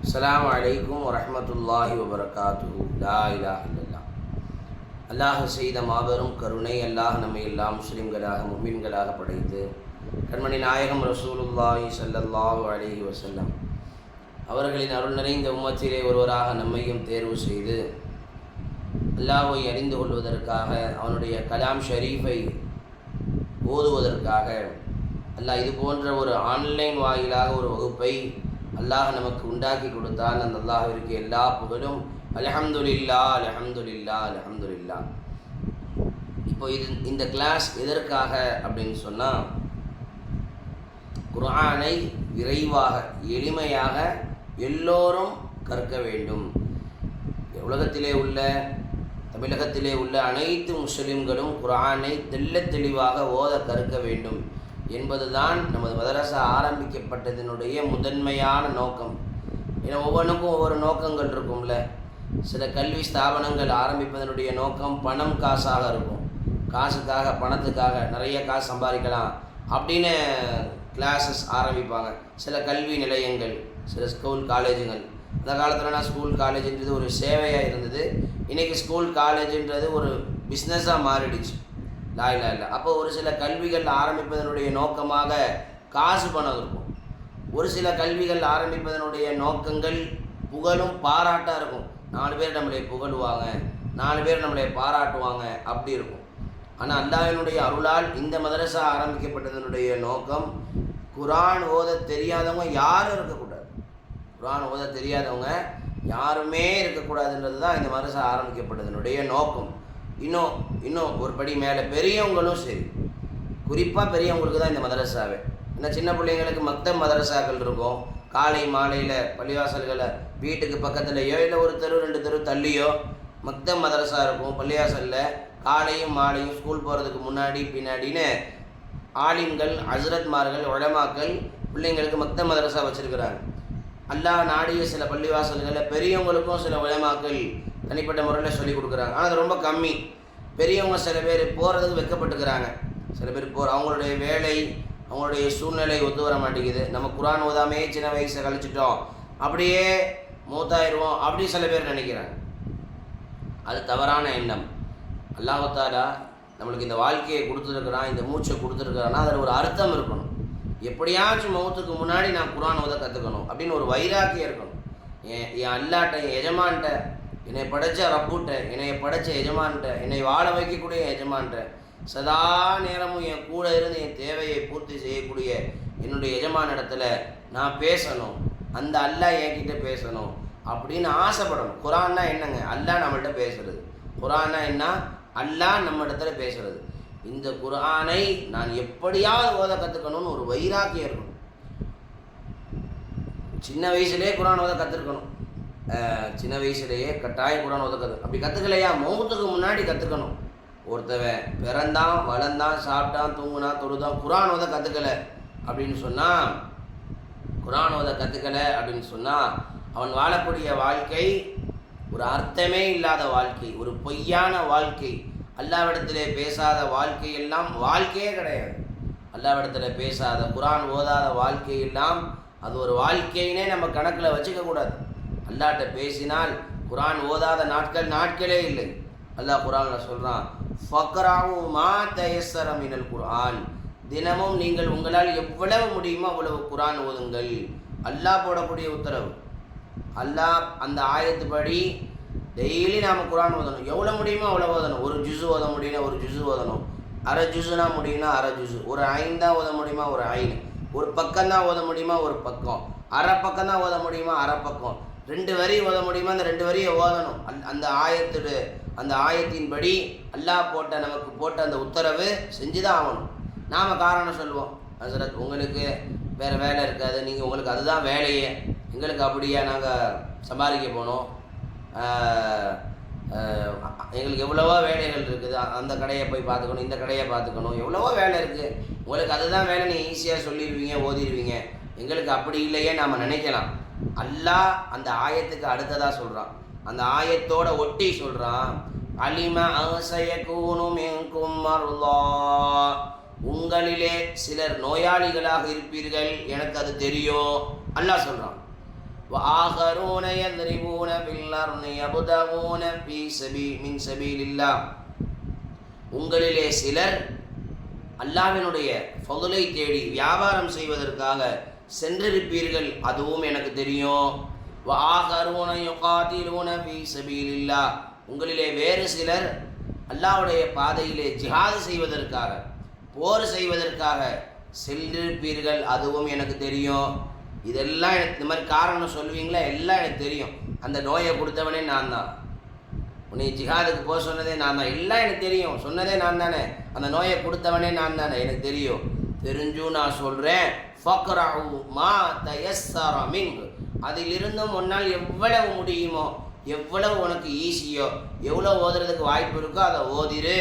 அஸ்லாம் வலைக்கும் வரமத்துல்லாஹி வபரகாத்துஹு லா அல்லாஹ் செய்த மாபெரும் கருணை அல்லாஹ் நம்மை எல்லாம் முஸ்லீம்களாக மும்மின்களாக படைத்து கண்மணி நாயகம் ரசூலுல்லாஹி சல்லல்லாஹு அலஹி வசல்லம் அவர்களின் அருள் நிறைந்த உம்மத்திலே ஒருவராக நம்மையும் தேர்வு செய்து அல்லாஹை அறிந்து கொள்வதற்காக அவனுடைய கலாம் ஷரீஃபை ஓதுவதற்காக அல்லாஹ் இது போன்ற ஒரு ஆன்லைன் வாயிலாக ஒரு வகுப்பை அல்லாஹ் நமக்கு உண்டாக்கி கொடுத்தான் அந்த அல்லாஹிற்கு எல்லா புகழும் அலஹம்துல்லா அலஹம்துல்லா அலஹம்துல்லா இப்போ இது இந்த கிளாஸ் எதற்காக அப்படின்னு சொன்னால் குர்ஆனை விரைவாக எளிமையாக எல்லோரும் கற்க வேண்டும். உலகத்திலே உள்ள தமிழகத்திலே உள்ள அனைத்து முஸ்லிம்களும் குர்ஆனை தெல்ல தெளிவாக ஓத கற்க வேண்டும். என்பதுதான் நமது மதரசா ஆரம்பிக்கப்பட்டதனுடைய முதன்மையான நோக்கம். ஏன்னா ஒவ்வொன்றுக்கும் ஒவ்வொரு நோக்கங்கள் இருக்கும்ல. சில கல்வி ஸ்தாபனங்கள் ஆரம்பிப்பதனுடைய நோக்கம் பணம் காசாக இருக்கும். காசுக்காக பணத்துக்காக நிறைய காசு சம்பாதிக்கலாம் அப்படின்னு கிளாஸஸ் ஆரம்பிப்பாங்க. சில கல்வி நிலையங்கள் சில ஸ்கூல் காலேஜுங்கள் அந்த காலத்துலனா ஸ்கூல் காலேஜுன்றது ஒரு சேவையாக இருந்தது. இன்றைக்கி ஸ்கூல் காலேஜுன்றது ஒரு பிஸ்னஸாக மாறிடுச்சு. லாயிலா இல்லை. அப்போ ஒரு சில கல்விகள் ஆரம்பிப்பதனுடைய நோக்கமாக காசு பணம் இருக்கும். ஒரு சில கல்விகள் ஆரம்பிப்பதனுடைய நோக்கங்கள் புகழும் பாராட்டாக இருக்கும். நாலு பேர் நம்மளை புகழுவாங்க. நாலு பேர் நம்மளை பாராட்டுவாங்க. அப்படி இருக்கும். ஆனால் அல்லாவினுடைய அருளால் இந்த மதரசா ஆரம்பிக்கப்பட்டதனுடைய நோக்கம் குரான் ஓத தெரியாதவங்க யாரும் இருக்கக்கூடாது. குரான் ஓத தெரியாதவங்க யாருமே இருக்கக்கூடாதுன்றது தான் இந்த மதரசா ஆரம்பிக்கப்பட்டதனுடைய நோக்கம். இன்னும் இன்னும் ஒரு படி மேலே பெரியவங்களும் சரி. குறிப்பாக பெரியவங்களுக்கு தான் இந்த மதரசாவே. ஏன்னா சின்ன பிள்ளைங்களுக்கு மக்த மதரசாக்கள் இருக்கும். காலை மாலையில் பள்ளிவாசல்களை வீட்டுக்கு பக்கத்துலையோ இல்லை ஒரு தெரு ரெண்டு தெரு தள்ளியோ மக்த மதரசா இருக்கும். பள்ளிவாசலில் காலையும் மாலையும் ஸ்கூல் போகிறதுக்கு முன்னாடி பின்னாடின்னு ஆலிம்கள் அசரத்மார்கள் உழமாக்கள் பிள்ளைங்களுக்கு மக்த மதரசா வச்சுருக்கிறாங்க. அல்லா நாடிய சில பள்ளிவாசல்களில் பெரியவங்களுக்கும் சில உலமாக்கள் தனிப்பட்ட முறையில் சொல்லி கொடுக்குறாங்க. ஆனால் அது ரொம்ப கம்மி. பெரியவங்க சில பேர் போகிறதுக்கு வெக்கப்பட்டுக்கிறாங்க. சில பேர் போகிற அவங்களுடைய வேலை அவங்களுடைய சூழ்நிலை ஒத்து வர மாட்டேங்குது. நம்ம குரான் ஓதாமையே சின்ன வயசை கழிச்சிட்டோம். அப்படியே மூத்தாயிருவோம் அப்படி சில பேர் நினைக்கிறாங்க. அது தவறான எண்ணம். அல்லாஹாலா நம்மளுக்கு இந்த வாழ்க்கையை கொடுத்துருக்குறான் இந்த மூச்சை கொடுத்துருக்குறான்னா அதில் ஒரு அர்த்தம் இருக்கணும். எப்படியாச்சும் மௌத்துக்கு முன்னாடி நான் குரான் ஓத கற்றுக்கணும் அப்படின்னு ஒரு வைராக்கியம் இருக்கணும். என் என் அல்லாட்ட என் எஜமான்ட்ட என்னை படைச்ச ரப்புட்ட என்னை படைச்ச எஜமான்ட்ட என்னை வாழ வைக்கக்கூடிய எஜமான்ட்ட சதா நேரமும் என் கூட இருந்து என் தேவையை பூர்த்தி செய்யக்கூடிய என்னுடைய எஜமான இடத்துல நான் பேசணும். அந்த அல்லாஹ் என்கிட்ட பேசணும் அப்படின்னு ஆசைப்படணும். குரான்னா என்னங்க? அல்லாஹ் நம்மள்கிட்ட பேசுறது. குரான்னா என்ன? அல்லாஹ் நம்ம இடத்துல பேசுறது. இந்த குரானை நான் எப்படியாவது ஓத கற்றுக்கணும்னு ஒரு வைராக்கியம் இருக்கணும். சின்ன வயசுலேயே குரான் ஓத கற்றுக்கணும் சின்ன வயசுலேயே கட்டாயம் குரான் ஒதுக்குது கற்று அப்படி கற்றுக்கலையா மௌத்துக்கு முன்னாடி கற்றுக்கணும் ஒருத்தவன் பிறந்தான் வளர்ந்தான் சாப்பிட்டான் தூங்குனான் தொழுதான் குரான் ஓத கற்றுக்கலை அப்படின்னு சொன்னால் குரான் ஓத கற்றுக்கலை அப்படின்னு சொன்னால் அவன் வாழக்கூடிய வாழ்க்கை ஒரு அர்த்தமே இல்லாத வாழ்க்கை ஒரு பொய்யான வாழ்க்கை. அல்லாவிடத்திலே பேசாத வாழ்க்கை எல்லாம் வாழ்க்கையே கிடையாது. அல்லாவிடத்தில் பேசாத குரான் ஓதாத வாழ்க்கை எல்லாம் அது ஒரு வாழ்க்கையினே நம்ம கணக்கில் வச்சுக்கக்கூடாது. அல்லாட்ட பேசினால் குரான் ஓதாத நாட்கள் நாட்களே இல்லை. அல்லாஹ் குரானில் சொல்கிறான் ஃபக்ராவும் மா தயசர மினல் குரான் தினமும் நீங்கள் உங்களால் எவ்வளவு முடியுமோ அவ்வளவு குரான் ஓதுங்கள். அல்லாஹ் போடக்கூடிய உத்தரவு. அல்லாஹ் அந்த ஆயத்துப்படி டெய்லி நாம் குரான் ஓதணும். எவ்வளோ முடியுமோ அவ்வளோ ஓதணும். ஒரு ஜுசு ஓத முடியும்னா ஒரு ஜுசு ஓதணும். அரை ஜுசுனா முடியும்னா அரை ஜுசு ஒரு ஐந்தான் ஓத முடியுமா? ஒரு ஐந்து ஒரு பக்கம் தான் ஓத முடியுமா? ஒரு பக்கம். அரை பக்கம் தான் ஓத முடியுமா? அரை பக்கம். ரெண்டு வரி ஓத முடியுமா? அந்த ரெண்டு வரியை ஓதணும். அந் அந்த ஆயத்தோட அந்த ஆயத்தின்படி அல்லாஹ் போட்ட நமக்கு போட்ட அந்த உத்தரவு செஞ்சு தான் ஆகணும். நாம் காரணம் சொல்லுவோம் ஹசரத் உங்களுக்கு வேறு வேலை இருக்காது. நீங்கள் உங்களுக்கு அதுதான் வேலையே. எங்களுக்கு அப்படியே நாங்கள் சம்பாதிக்க போனோம். எங்களுக்கு எவ்வளவோ வேலைகள் இருக்குது. அந்த கடையை போய் பார்த்துக்கணும் இந்த கடையை பார்த்துக்கணும். எவ்வளவோ வேலை இருக்குது உங்களுக்கு அதுதான் வேலை. நீங்கள் ஈஸியாக சொல்லிடுவீங்க ஓதிடுவீங்க. எங்களுக்கு அப்படி இல்லையே நாம் நினைக்கலாம். அல்லாஹ் அந்த ஆயத்துக்கு அடுத்ததாக சொல்கிறான் அந்த ஆயத்தோட ஒட்டி சொல்கிறான் அலிம அசையக்கூனும் எங்கும் மருளா உங்களிலே சிலர் நோயாளிகளாக இருப்பீர்கள் எனக்கு அது தெரியும் அல்லாஹ் சொல்கிறான் وآخرون يضربون في الأرض يبتغون في سبيل من سبيل الله உங்களிலே சிலர் அல்லாஹ்வினுடைய ஃபதுலை தேடி வியாபாரம் செய்வதற்காக சென்றிருப்பீர்கள் அதுவும் எனக்கு தெரியும். வாகருவன யுகாதிலுவன பி சபீலில்லா உங்களிலே வேறு சிலர் அல்லாவுடைய பாதையிலே ஜிஹாது செய்வதற்காக போர் செய்வதற்காக சென்றிருப்பீர்கள் அதுவும் எனக்கு தெரியும். இதெல்லாம் எனக்கு இந்த மாதிரி காரணம் சொல்லுவீங்களா? எல்லாம் எனக்கு தெரியும். அந்த நோயை கொடுத்தவனே நான் தான். உன்னை ஜிஹாதுக்கு போக சொன்னதே நான் தான். எல்லாம் எனக்கு தெரியும். சொன்னதே நான் தானே. அந்த நோயை கொடுத்தவனே நான் தானே. எனக்கு தெரியும். தெரிஞ்சும் நான் சொல்கிறேன் ஃபக்ரஹு மா தயஸ்ஸர மின்ஹு அதிலிருந்தும் உன்னால் எவ்வளவு முடியுமோ எவ்வளவு உனக்கு ஈஸியோ எவ்வளோ ஓதுறதுக்கு வாய்ப்பு இருக்கோ அதை ஓதிரு.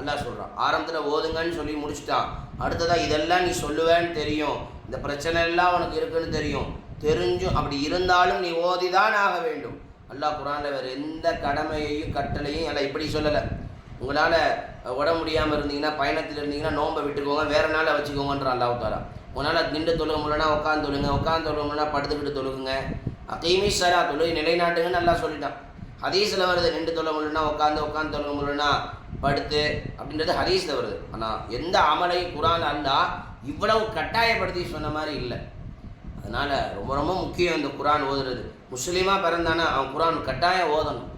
எல்லாம் சொல்கிறான் ஆரம்பத்தில் ஓதுங்கன்னு சொல்லி முடிச்சுட்டான். அடுத்ததாக இதெல்லாம் நீ சொல்லுவேன்னு தெரியும். இந்த பிரச்சனை எல்லாம் உனக்கு இருக்குன்னு தெரியும். தெரிஞ்சும் அப்படி இருந்தாலும் நீ ஓதிதான் ஆக வேண்டும். அல்லாஹ் குரானில் வேறு எந்த கடமையையும் கட்டளையும் எல்லாம் இப்படி சொல்லலை. உங்களால் உடம்பு முடியாமல் இருந்தீங்கன்னா பயணத்தில் இருந்தீங்கன்னா நோன்பை விட்டுக்கோங்க. வேறு நாளை வச்சுக்கோங்கன்ற அல்லாஹ் தாரா உங்களால் நின்று தொழுக முடியலனா உட்காந்து தொழுங்க உட்காந்து தொழுக முடியலனா படுத்துக்கிட்டு தொழுகுங்க. அகைமி சரா தொழுகை நிலைநாட்டுங்கன்னு நல்லா சொல்லிட்டான். ஹதீஸில் வருது நின்று தொழுக முடியலனா உட்காந்து உட்காந்து தொழுக முடியலனா படுத்து அப்படின்றது ஹதீஸில் வருது. ஆனால் எந்த அமலையும் குரான் அல்லா இவ்வளவு கட்டாயப்படுத்தி சொன்ன மாதிரி இல்லை. அதனால் ரொம்ப ரொம்ப முக்கியம் இந்த குரான் ஓதுறது. முஸ்லீமாக பிறந்தானா அவன் குரான் கட்டாயம் ஓதணும்.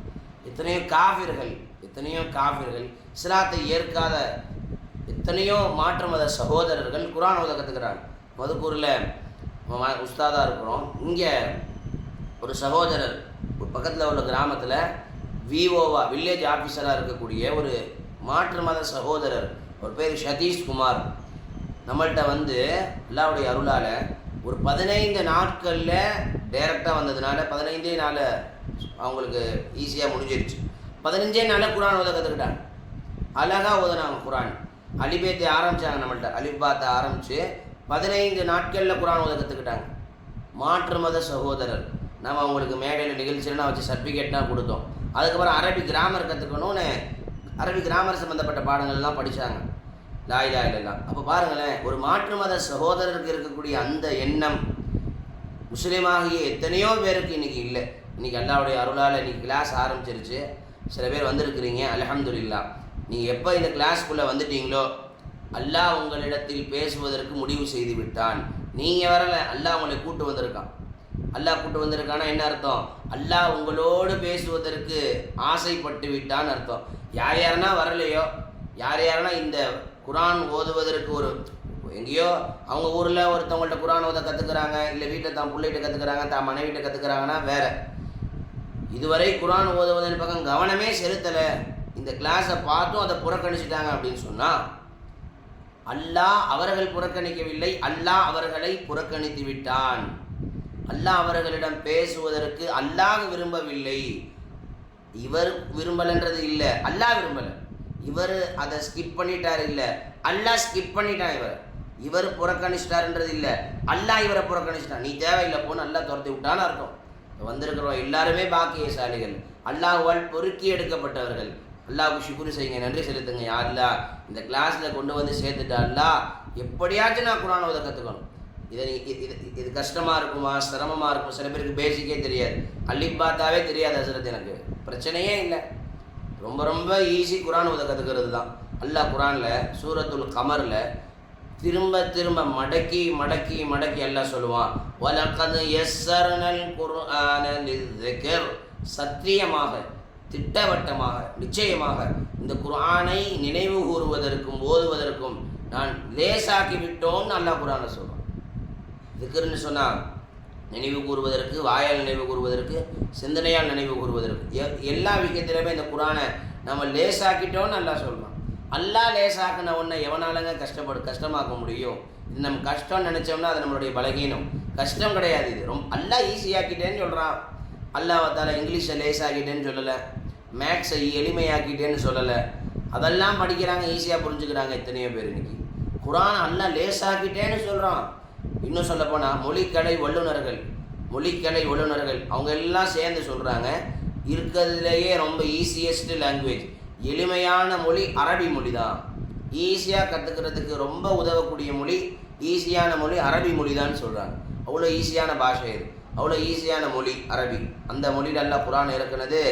எத்தனையோ காஃபிர்கள் எத்தனையோ காஃபிர்கள் இஸ்லாத்தை ஏற்காத எத்தனையோ மாற்று மத சகோதரர்கள் குரான் ஓத கற்றுக்கிறாங்க மதுக்கூரில் உஸ்தாதாக இருக்கிறோம். இங்கே ஒரு சகோதரர் ஒரு பக்கத்தில் உள்ள கிராமத்தில் விஓவா வில்லேஜ் ஆஃபீஸராக இருக்கக்கூடிய ஒரு மாற்று மத சகோதரர் ஒரு பேர் சதீஷ் குமார். நம்மள்கிட்ட வந்து அல்லாவுடைய அருளால் ஒரு பதினைந்து நாட்களில் டைரெக்டாக வந்ததுனால பதினைந்தே நாள் அவங்களுக்கு ஈஸியாக முடிஞ்சிருச்சு. பதினஞ்சே நாளில் குரான் ஓத கற்றுக்கிட்டாங்க அழகாக ஓதுனாங்க குரான். அலிபேத்தை ஆரம்பித்தாங்க நம்மள்கிட்ட அலிபாத்தை ஆரம்பித்து பதினைந்து நாட்களில் குரான் ஓத கற்றுக்கிட்டாங்க மாற்று மத சகோதரர். நம்ம அவங்களுக்கு மேடையில் நிகழ்ச்சியெல்லாம் வச்சு சர்டிஃபிகேட்லாம் கொடுத்தோம். அதுக்கப்புறம் அரபி கிராமர் கற்றுக்கணும்னு அரபி கிராமர் சம்மந்தப்பட்ட பாடங்கள்லாம் படித்தாங்க லாயிலா இல்லைலாம் அப்போ பாருங்களேன் ஒரு மாற்று மத சகோதரருக்கு இருக்கக்கூடிய அந்த எண்ணம் முஸ்லீமாகிய எத்தனையோ பேருக்கு இன்றைக்கி இல்லை. இன்றைக்கி அல்லாவுடைய அருளால் இன்றைக்கி கிளாஸ் ஆரம்பிச்சிருச்சு. சில பேர் வந்திருக்கிறீங்க அலமதுல்லா நீங்கள் எப்போ இந்த கிளாஸ்க்குள்ளே வந்துட்டீங்களோ அல்லாஹ் உங்களிடத்தில் பேசுவதற்கு முடிவு செய்து விட்டான் நீங்கள் வரல அல்லாஹ் உங்களை கூட்டு வந்திருக்கான். அல்லாஹ் கூட்டு வந்திருக்கானா என்ன அர்த்தம்? அல்லாஹ் உங்களோடு பேசுவதற்கு ஆசைப்பட்டு விட்டான்னு அர்த்தம். யார் யாருன்னா வரலையோ? யார் யாருன்னா இந்த குரான் ஓதுவதற்கு ஒரு எங்கேயோ அவங்க ஊரில் ஒருத்தவங்கள்ட்ட குரான் ஓத கற்றுக்குறாங்க இல்லை வீட்டில் தான் பிள்ளைகிட்ட கற்றுக்குறாங்க தான் மனைவிட்ட கற்றுக்குறாங்கன்னா வேற. இதுவரை குரான் ஓதுவதன் பக்கம் கவனமே செலுத்தலை. இந்த கிளாஸை பார்த்தும் அதை புறக்கணிச்சிட்டாங்க அப்படின்னு சொன்னால் அல்லாஹ் அவர்கள் புறக்கணிக்கவில்லை அல்லாஹ் அவர்களை புறக்கணித்து விட்டான். அல்லாஹ் அவர்களிடம் பேசுவதற்கு அல்லாஹ் விரும்பவில்லை. இவர் விரும்பலன்றது இல்லை அல்லாஹ் விரும்பலை. இவர் அதை ஸ்கிப் பண்ணிட்டார் இல்லை அல்லாஹ் ஸ்கிப் பண்ணிட்டான் இவர். இவர் புறக்கணிச்சிட்டாருன்றது இல்லை அல்லாஹ் இவரை புறக்கணிச்சிட்டான். நீ தேவையில்லை போன்னு அல்லாஹ் துரத்தி விட்டான்னு அர்த்தம். வந்திருக்கிறோம் எல்லாருமே பாக்கியசாலிகள். அல்லாஹ்வால் பொறுக்கி எடுக்கப்பட்டவர்கள். அல்லாஹ்வுக்கு ஷுக்குரு செய்யுங்க நன்றி செலுத்துங்க யா இந்த கிளாஸில் கொண்டு வந்து சேர்த்துட்டா அல்லாஹ் எப்படியாச்சும் நான் குரான் ஓத கற்றுக்கணும் இதை இது இது கஷ்டமாக இருக்குமா சிரமமாக இருக்கும்? சில பேருக்கு பேசிக்கே தெரியாது. அள்ளிப்பாத்தாவே தெரியாது அசரத் எனக்கு. பிரச்சனையே இல்லை. ரொம்ப ரொம்ப ஈஸி குரான் ஓத கற்றுக்கிறது தான். அல்லாஹ் குரானில் சூரத்துல் கமரில் திரும்ப திரும்ப மடக்கி மடக்கி மடக்கி எல்லாம் சொல்லுவான் வலக்கது எஸ்ஸர்னல் குர்ஆன சத்தியமாக திட்டவட்டமாக நிச்சயமாக இந்த குரானை நினைவு கூறுவதற்கும் ஓதுவதற்கும் நான் லேசாக்கி விட்டோம்னு அல்லா குரானை சொல்கிறோம் திக்ருன்னு சொன்னால் நினைவு கூறுவதற்கு வாயால் நினைவு கூறுவதற்கு சிந்தனையால் நினைவு கூறுவதற்கு எல்லா விஷயத்திலுமே இந்த குரானை நம்ம லேசாக்கிட்டோம்னு நல்லா சொல்கிறோம் அல்லா லேசாக்கின ஒன்றை எவனாலங்க கஷ்டப்படு கஷ்டமாக்க முடியும்? இது நம்ம கஷ்டம்னு நினச்சோம்னா அது நம்மளுடைய பலகீனம். கஷ்டம் கிடையாது இது. ரொம்ப நல்லா ஈஸியாக்கிட்டேன்னு சொல்கிறான் அல்லாஹால இங்கிலீஷை லேசாக்கிட்டேன்னு சொல்லலை. மேக்ஸை எளிமையாக்கிட்டேன்னு சொல்லலை. அதெல்லாம் படிக்கிறாங்க ஈஸியாக புரிஞ்சுக்கிறாங்க எத்தனையோ பேர் இன்னைக்கு. குரான் அல்ல லேசாக்கிட்டேன்னு சொல்கிறான் இன்னும் சொல்லப்போனால் மொழிக்கலை வல்லுநர்கள் மொழிக்கலை வல்லுநர்கள் அவங்க எல்லாம் சேர்ந்து சொல்கிறாங்க இருக்கிறதுலேயே ரொம்ப ஈஸியஸ்ட் லாங்குவேஜ் எளிமையான மொழி அரபி மொழி தான் ஈஸியாக கற்றுக்கிறதுக்கு ரொம்ப உதவக்கூடிய மொழி ஈஸியான மொழி அரபி மொழி தான் சொல்கிறாங்க அவ்வளோ ஈஸியான பாஷை இது. அவ்வளோ ஈஸியான மொழி அரபி. அந்த மொழியில் எல்லாம் குரான் இறக்குனது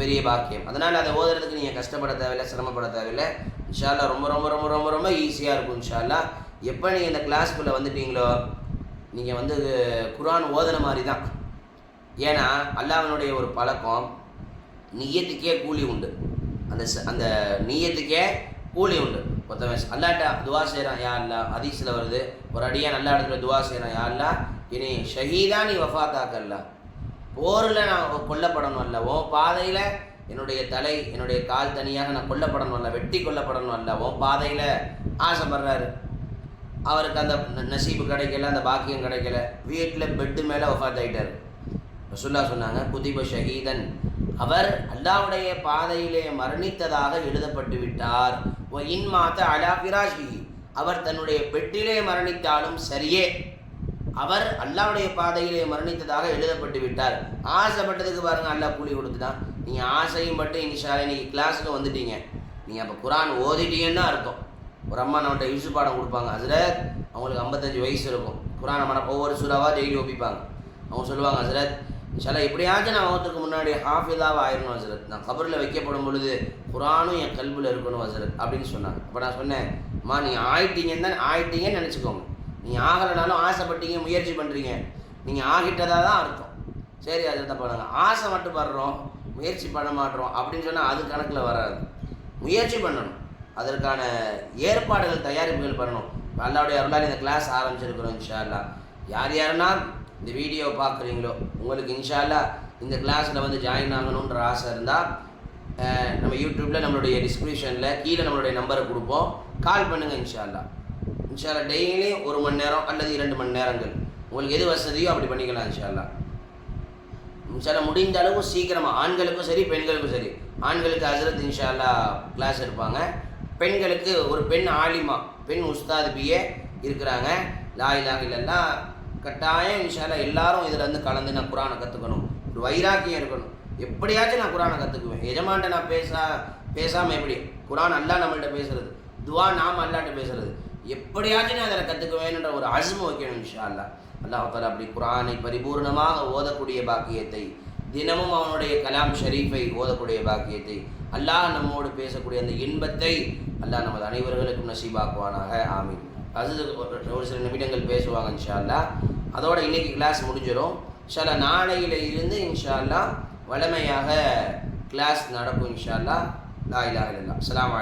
பெரிய பாக்கியம். அதனால் அதை ஓதுறதுக்கு நீங்கள் கஷ்டப்பட தேவையில்லை சிரமப்பட தேவையில்லை. இன்ஷால்லா ரொம்ப ரொம்ப ரொம்ப ரொம்ப ரொம்ப ஈஸியாக இருக்கும் இன்ஷால்லா எப்போ நீங்கள் இந்த கிளாஸ்க்குள்ளே வந்துட்டீங்களோ நீங்கள் வந்து குரான் ஓதுன மாதிரி தான் ஏன்னா அல்லாஹனுடைய ஒரு பழக்கம் நீயத்துக்கே கூலி உண்டு. அந்த அந்த நீயத்துக்கே கூலி உண்டு. ஒருத்தவன் அல்லாட்ட துவா செய்கிறான் யா அல்லா ஹதீஸில் வருது. ஒரு அடியாக நல்ல இடத்துல துவா செய்கிறான் யா அல்லா இனி ஷஹீதா நீ வஃபாத்தாக்கல்ல போரில் நான் கொல்லப்படணும் அல்ல உன் பாதையில் என்னுடைய தலை என்னுடைய கால் தனியாக நான் கொல்லப்படணும் அல்ல வெட்டி கொல்லப்படணும் அல்ல உன் பாதையில் ஆசைப்படுறாரு. அவருக்கு அந்த நசீப்பு கிடைக்கல அந்த பாக்கியம் கிடைக்கல. வீட்டில் பெட்டு மேலே ஒஃபாத் ஆகிட்டார் ரசுல்லா சொன்னாங்க குதிப ஷஹீதன். அவர் அல்லாவுடைய பாதையிலே மரணித்ததாக எழுதப்பட்டு விட்டார். இன் மாத்த அலா பிராஷி அவர் தன்னுடைய பெட்டிலே மரணித்தாலும் சரியே. அவர் அல்லாவுடைய பாதையிலே மரணித்ததாக எழுதப்பட்டு விட்டார். ஆசைப்பட்டதுக்கு பாருங்க அல்லாஹ் கூலி கொடுத்துட்டான் நீங்கள் ஆசையும் பட்டு இன்ஷா இன்னைக்கு கிளாஸுக்கு வந்துட்டீங்க. நீங்கள் அப்போ குரான் ஓதிட்டீங்கன்னு அர்த்தம். ஒரு அம்மா நம்மகிட்ட இசு பாடம் கொடுப்பாங்க. ஹசரத் அவங்களுக்கு ஐம்பத்தஞ்சு வயசு இருக்கும். குரான் மன ஒவ்வொரு சுறாவாக டெய்லி ஒப்பிப்பாங்க. அவங்க சொல்லுவாங்க ஹசரத் சில எப்படியாச்சும் நான் அவத்துக்கு முன்னாடி ஹாஃபிதாவாக ஆயிரணும் ஹசரத். நான் கபரில் வைக்கப்படும் பொழுது குரானும் என் கல்வியில் இருக்கணும் ஹசரத். அப்படின்னு சொன்னாங்க. அப்போ நான் சொன்னேன் அம்மா நீ ஆயிட்டீங்கன்னு தான் ஆயிட்டீங்கன்னு நினச்சிக்கோங்க. நீ ஆகலைனாலும் ஆசைப்பட்டீங்க முயற்சி பண்ணுறீங்க நீங்கள் ஆகிட்டதாக தான் அர்த்தம். சரி அதை தான் பண்ணுங்க ஆசை மட்டும் படுறோம் முயற்சி பண்ண மாட்டோம் அப்படின்னு சொன்னால் அது கணக்கில் வராது. முயற்சி பண்ணணும். அதற்கான ஏற்பாடுகள் தயாரிப்புகள் பண்ணணும். அல்லாவுடைய அருளால் இந்த கிளாஸ் ஆரம்பிச்சிருக்கிறோம் இன்ஷால்லா யார் யாருன்னா இந்த வீடியோ பார்க்குறீங்களோ உங்களுக்கு இன்ஷால்லா இந்த கிளாஸில் வந்து ஜாயின் ஆகணுன்ற ஆசை இருந்தால் நம்ம யூடியூப்பில் நம்மளுடைய டிஸ்கிரிப்ஷனில் கீழே நம்மளுடைய நம்பரை கொடுப்போம். கால் பண்ணுங்கள் இன்ஷால்லா இன்ஷால்லா டெய்லியும் டெய்லி ஒரு மணி நேரம் அல்லது இரண்டு மணி நேரங்கள். உங்களுக்கு எது வசதியோ அப்படி பண்ணிக்கலாம் இன்ஷால்லா இன்ஷால்லா முடிந்த அளவு சீக்கிரமாக ஆண்களுக்கும் சரி பெண்களுக்கும் சரி. ஆண்களுக்கு ஹசரத் இன்ஷால்லா கிளாஸ் எடுப்பாங்க. பெண்களுக்கு ஒரு பெண் ஆலிமா பெண் உஸ்தாது பியே இருக்கிறாங்க. லாயிலாக இல்லைன்னா கட்டாயம் இன்ஷால்லா எல்லாரும் இதில் இருந்து கலந்து நான் குரானை கற்றுக்கணும் ஒரு வைராக்கியம் இருக்கணும். எப்படியாச்சும் நான் குரானை கற்றுக்குவேன் எஜமான்ட்ட நான் பேசா பேசாமல் எப்படி? குரான் அல்லா நம்மள்கிட்ட பேசுறது. துவா நாம் அல்லாட்ட பேசுறது. எப்படியாச்சும் நான் அதில் கற்றுக்குவேன்ற ஒரு அசும வைக்கணும் இன்ஷா அல்லா அல்லாஹ் அப்படி குரானை பரிபூர்ணமாக ஓதக்கூடிய பாக்கியத்தை தினமும் அவனுடைய கலாம் ஷரீஃபை ஓதக்கூடிய பாக்கியத்தை அல்லாஹ் நம்மோடு பேசக்கூடிய அந்த இன்பத்தை அல்லாஹ் நமது அனைவர்களுக்கும் நசீபாக்குவானாக. ஆமீன். அது ஒரு சில நிமிடங்கள் பேசுவாங்க இன்ஷா அல்லாஹ் அதோட இன்னைக்கு கிளாஸ் முடிஞ்சிடும் இன்ஷா நாளையில இருந்து இன்ஷா அல்லாஹ் வளமையாக கிளாஸ் நடக்கும் இன்ஷா அல்லாஹ் லா அலாம் வலைக்கம் அஸ்ஸலாமு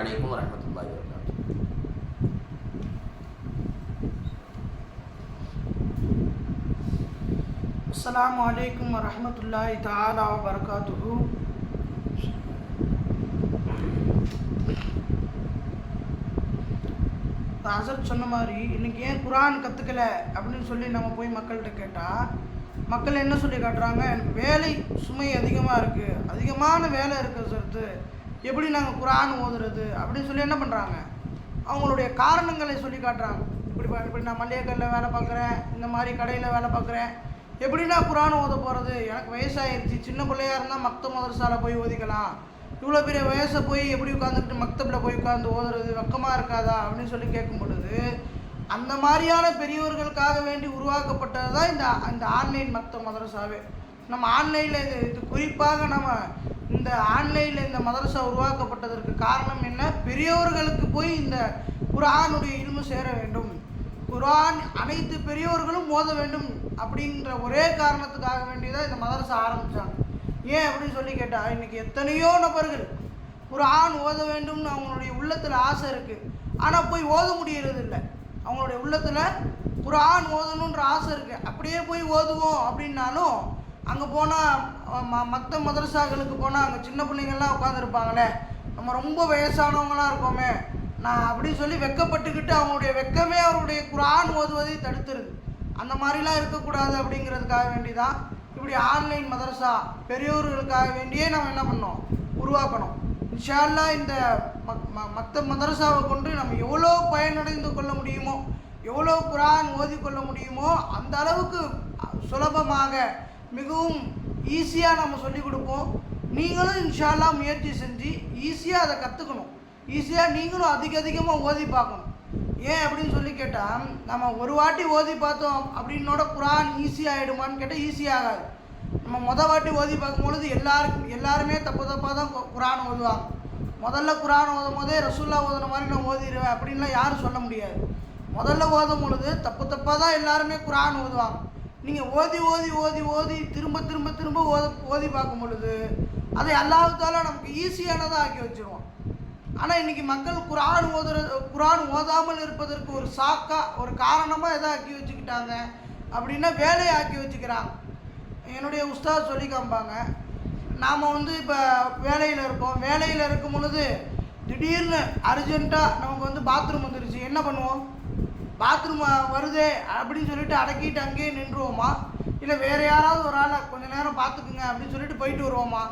அஸ்ஸலாமு அலைக்கும் வரஹ்மத்துல்லாஹி தாலா வபரகாத்துஹு அசத் சொன்ன மாதிரி இன்னைக்கு ஏன் குரான் கற்றுக்கல அப்படின்னு சொல்லி நம்ம போய் மக்கள்கிட்ட கேட்டால் மக்கள் என்ன சொல்லி காட்டுறாங்க? எனக்கு வேலை சுமை அதிகமாக இருக்குது அதிகமான வேலை இருக்குது எப்படி நாங்கள் குரான் ஓதுறது அப்படின்னு சொல்லி என்ன பண்ணுறாங்க அவங்களுடைய காரணங்களை சொல்லி காட்டுறாங்க. இப்படி இப்படி நான் மல்லிகைக்கல்லில் வேலை பார்க்குறேன் இந்த மாதிரி கடையில் வேலை பார்க்குறேன். எப்படின்னா குரான் ஓத போகிறது எனக்கு வயசாகிருச்சு சின்ன பிள்ளையாக இருந்தால் மக்த மதரசாவில் போய் ஓதிக்கலாம். இவ்வளோ பெரிய வயசை போய் எப்படி உட்காந்துக்கிட்டு மக்தப்பில் போய் உட்காந்து ஓதுறது? வெக்கமாக இருக்காதா? அப்படின்னு சொல்லி கேட்கும் பொழுது அந்த மாதிரியான பெரியவர்களுக்காக வேண்டி உருவாக்கப்பட்டது தான் இந்த இந்த ஆன்லைன் மக்த மதரசாவே நம்ம ஆன்லைனில் இது இது குறிப்பாக நம்ம இந்த ஆன்லைனில் இந்த மதரசா உருவாக்கப்பட்டதற்கு காரணம் என்ன? பெரியவர்களுக்கு போய் இந்த குரானுடைய இல்மு சேர வேண்டும். குரான் அனைத்து பெரியோர்களும் மோத வேண்டும். அப்படின்ற ஒரே காரணத்துக்காக வேண்டியதாக இந்த மதரசை ஆரம்பித்தாங்க ஏன் அப்படின்னு சொல்லி கேட்டால் இன்னைக்கு எத்தனையோ நபர்கள் குர்ஆன் ஓத வேண்டும்னு அவங்களுடைய உள்ளத்தில் ஆசை இருக்குது ஆனால் போய் ஓத முடியறது இல்லை அவங்களுடைய உள்ளத்தில் குர்ஆன் ஓதணுன்ற ஆசை இருக்குது அப்படியே போய் ஓதுவோம் அப்படின்னாலும் அங்கே போனால் ம மற்ற மதரசாக்களுக்கு போனால் அங்கே சின்ன பிள்ளைங்கள்லாம் உட்காந்துருப்பாங்களே நம்ம ரொம்ப வயசானவங்களாம் இருக்கோமே. நான் அப்படின்னு சொல்லி வெக்கப்பட்டுக்கிட்டு அவங்களுடைய வெக்கமே அவருடைய குரான் ஓதுவதை தடுத்துருது. அந்த மாதிரிலாம் இருக்கக்கூடாது அப்படிங்கிறதுக்காக வேண்டி தான் இப்படி ஆன்லைன் மதரசா பெரியோர்களுக்காக வேண்டியே நம்ம என்ன பண்ணோம்? உருவாக்கணும். இன்ஷால்லா இந்த மற்ற மதரசாவை கொண்டு நம்ம எவ்வளோ பயனடைந்து கொள்ள முடியுமோ எவ்வளோ குரான் ஓதிக்கொள்ள முடியுமோ அந்த அளவுக்கு சுலபமாக மிகவும் ஈஸியாக நம்ம சொல்லிக் கொடுப்போம். நீங்களும் இன்ஷால்லா முயற்சி செஞ்சு ஈஸியாக அதை கற்றுக்கணும் ஈஸியாக நீங்களும் அதிக அதிகமாக ஓதி பார்க்கணும். ஏன் அப்படின்னு சொல்லி கேட்டால் நம்ம ஒரு வாட்டி ஓதி பார்த்தோம் அப்படின்னோட குரான் ஈஸி ஆகிடுமான்னு கேட்டால் ஈஸி ஆகாது. நம்ம மொதல் வாட்டி ஓதி பார்க்கும்பொழுது எல்லாருக்கும் எல்லாருமே தப்பு தப்பாக தான் கு- குரான் ஓதுவாங்க. முதல்ல குரான் ஓதும் போதே ரசூல்லா ஓதுன மாதிரி நான் ஓதிடுவேன் அப்படின்லாம் யாரும் சொல்ல முடியாது. முதல்ல ஓதும் பொழுது தப்பு தப்பாக தான் எல்லாருமே குரான் ஓதுவாங்க. நீங்கள் ஓதி ஓதி ஓதி ஓதி திரும்ப திரும்ப திரும்ப ஓத ஓதி பார்க்கும் பொழுது அதை அல்லாஹால நமக்கு ஈஸியானதாக ஆக்கி வச்சுருவோம் ஆனால் இன்றைக்கி மக்கள் குரான் ஓதுறது குரான் ஓதாமல் இருப்பதற்கு ஒரு சாக்கா ஒரு காரணமாக எதை ஆக்கி வச்சுக்கிட்டாங்க அப்படின்னா வேலையை ஆக்கி வச்சுக்கிறாங்க. என்னுடைய உஸ்தாத் சொல்லி காமிப்பாங்க நாம் வந்து இப்போ வேலையில் இருக்கோம். வேலையில் இருக்கும் பொழுது திடீர்னு அர்ஜென்ட்டாக நமக்கு வந்து பாத்ரூம் வந்துருச்சு. என்ன பண்ணுவோம்? பாத்ரூம் வருதே அப்படின்னு சொல்லிட்டு அடக்கிட்டு அங்கேயே நின்றுவோமா? இல்லை வேறு யாராவது ஒரு ஆளை கொஞ்ச நேரம் பார்த்துக்குங்க அப்படின்னு சொல்லிட்டு போயிட்டு வருவோமா?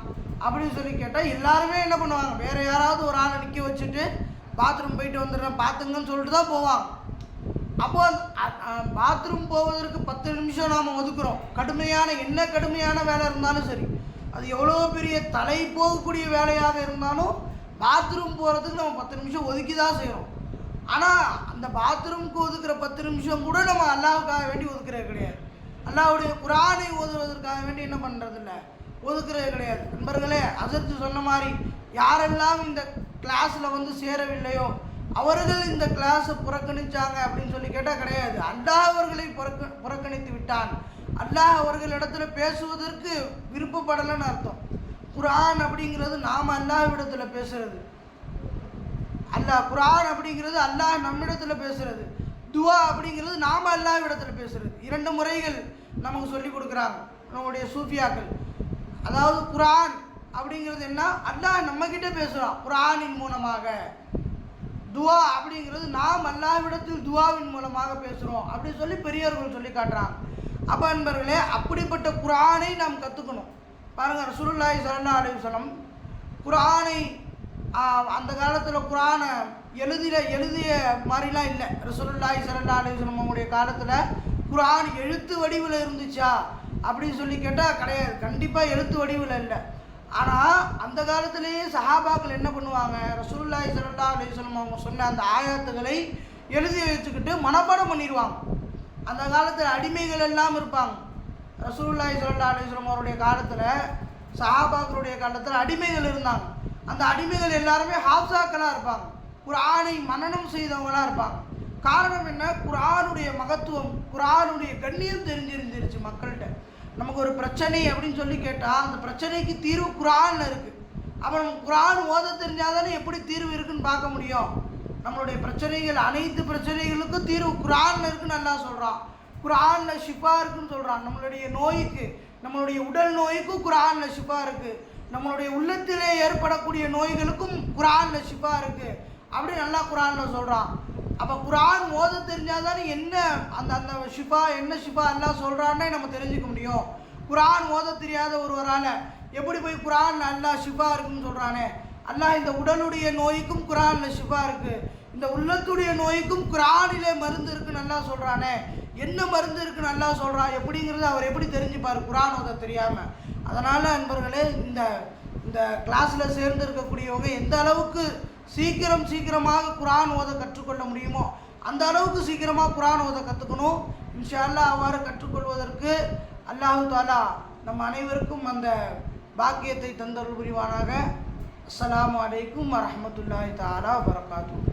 அப்படின்னு சொல்லி கேட்டால் எல்லாருமே என்ன பண்ணுவாங்க? வேறு யாராவது ஒரு ஆளை நிற்க வச்சுட்டு பாத்ரூம் போயிட்டு வந்துடுறேன் பார்த்துங்கன்னு சொல்லிட்டு தான் போவாங்க. அப்போ பாத்ரூம் போவதற்கு பத்து நிமிஷம் நாம் ஒதுக்குறோம். கடுமையான என்ன கடுமையான வேலை இருந்தாலும் சரி. அது எவ்வளோ பெரிய தலை போகக்கூடிய வேலையாக இருந்தாலும் பாத்ரூம் போகிறதுக்கு நம்ம பத்து நிமிஷம் ஒதுக்கி தான் செய்கிறோம் ஆனால் அந்த பாத்ரூம்க்கு ஒதுக்குற பத்து நிமிஷம் கூட நம்ம அல்லாவுக்காக வேண்டி ஒதுக்குறது கிடையாது. அல்லாவுடைய குரானை ஓதுவதற்காக வேண்டி என்ன பண்ணுறதில்ல ஒதுக்குறது கிடையாது. நண்பர்களே அசர்த்து சொன்ன மாதிரி யாரெல்லாம் இந்த கிளாஸில் வந்து சேரவில்லையோ அவர்கள் இந்த கிளாஸை புறக்கணிச்சாங்க அப்படின்னு சொல்லி கேட்டால் கிடையாது. அல்லாஹ் அவர்களை புறக்க புறக்கணித்து விட்டான். அல்லாஹ் அவர்களிடத்துல பேசுவதற்கு விருப்பப்படலைன்னு அர்த்தம். குரான் அப்படிங்கிறது நாம் அல்லாஹ்விடத்தில் பேசுறது. அல்லாஹ் குரான் அப்படிங்கிறது அல்லாஹ் நம்மிடத்தில் பேசுறது. துவா அப்படிங்கிறது நாம் அல்லாஹ்விடத்தில் பேசுறது. இரண்டு முறைகள் நமக்கு சொல்லி கொடுக்குறாங்க. நம்முடைய சூஃபியாக்கள். அதாவது குரான் அப்படிங்கிறது என்ன? அல்லாஹ் நம்மக்கிட்ட பேசுகிறான் குரானின் மூலமாக. துவா அப்படிங்கிறது நாம் அல்லாவிடத்தில் துவாவின் மூலமாக பேசுகிறோம் அப்படி சொல்லி பெரியவர்கள் சொல்லி காட்டுறாங்க. அப்போ அன்பர்களே அப்படிப்பட்ட குரானை நாம் கற்றுக்கணும் பாருங்கள் ரசூலுல்லாஹி ஸல்லல்லாஹு அலைஹி குரானை அந்த காலத்தில் குரானை எழுதிய எழுதிய மாதிரிலாம் இல்லை. ரசூலுல்லாய் ஸல்லல்லாஹு அலைஹி அவங்களுடைய காலத்தில் குரான் எழுத்து வடிவில் இருந்துச்சா? அப்படின்னு சொல்லி கேட்டால் கிடையாது. கண்டிப்பாக எழுத்து வடிவில் இல்லை. ஆனால் அந்த காலத்திலேயே சஹாபாக்கள் என்ன பண்ணுவாங்க? ரசூல்லாய் ஸல்லல்லாஹு அலைஹி வஸல்லம் அவங்க சொன்ன அந்த ஆயத்துகளை எழுதி வச்சுக்கிட்டு மனப்பாடம் பண்ணிடுவாங்க அந்த காலத்தில் அடிமைகள் எல்லாம் இருப்பாங்க. ரசூலுல்லாஹி ஸல்லல்லாஹு அலைஹி வஸல்லம் அவருடைய காலத்தில் சஹாபாக்களுடைய காலத்தில் அடிமைகள் இருந்தாங்க. அந்த அடிமைகள் எல்லாருமே ஹாப்சாக்களாக இருப்பாங்க. குரானை மனனம் செய்தவங்களாக இருப்பாங்க. காரணம் என்ன? குரானுடைய மகத்துவம் குரானுடைய கண்ணியம் தெரிஞ்சிருந்துருச்சு மக்கள்கிட்ட. நமக்கு ஒரு பிரச்சனை அப்படின்னு சொல்லி கேட்டால் அந்த பிரச்சனைக்கு தீர்வு குரானில் இருக்குது அப்போ நம்ம குரான் ஓத தெரிஞ்சால் தானே எப்படி தீர்வு இருக்குன்னு பார்க்க முடியும். நம்மளுடைய பிரச்சனைகள் அனைத்து பிரச்சனைகளுக்கும் தீர்வு குரானில் இருக்குன்னு நல்லா சொல்கிறான் குரானில் ஷிஃபா இருக்குன்னு சொல்கிறான் நம்மளுடைய நோய்க்கு நம்மளுடைய உடல் நோய்க்கும் குரானில் ஷிஃபா இருக்குது நம்மளுடைய உள்ளத்திலே ஏற்படக்கூடிய நோய்களுக்கும் குரானில் ஷிஃபா இருக்குது அப்படி நல்லா குரானில் சொல்கிறான் அப்போ குரான் ஓத தெரிஞ்சால் தானே என்ன அந்த அந்த ஷிஃபா என்ன ஷிஃபா எல்லாம் சொல்கிறான்னே நம்ம தெரிஞ்சுக்க முடியும். குரான் ஓத தெரியாத ஒருவரால் எப்படி போய் குரான் நல்லா ஷிஃபா இருக்குன்னு சொல்கிறானே அல்லாஹ் இந்த உடலுடைய நோய்க்கும் குரானில் ஷிஃபா இருக்குது இந்த உள்ளத்துடைய நோய்க்கும் குரானில் மருந்து இருக்குன்னு நல்லா சொல்கிறானே என்ன மருந்து இருக்குன்னு நல்லா சொல்கிறான் எப்படிங்கிறது அவர் எப்படி தெரிஞ்சுப்பார்? குரான் ஓத தெரியாமல் அதனால் நண்பர்களே இந்த இந்த கிளாஸில் சேர்ந்து இருக்கக்கூடியவங்க எந்த அளவுக்கு சீக்கிரம் சீக்கிரமாக குரான் ஓத கற்றுக்கொள்ள முடியுமோ அந்த அளவுக்கு சீக்கிரமாக குரான் ஓத கற்றுக்கணும் இன்ஷா அல்லாஹ் அவ்வாறு கற்றுக்கொள்வதற்கு அல்லாஹு தாலா நம் அனைவருக்கும் அந்த பாக்கியத்தை தந்தருள் புரிவானாக. அஸ்லாம் அலைக்கும் வரமத்துல்லாஹி தாலா வபரகாத்துஹு.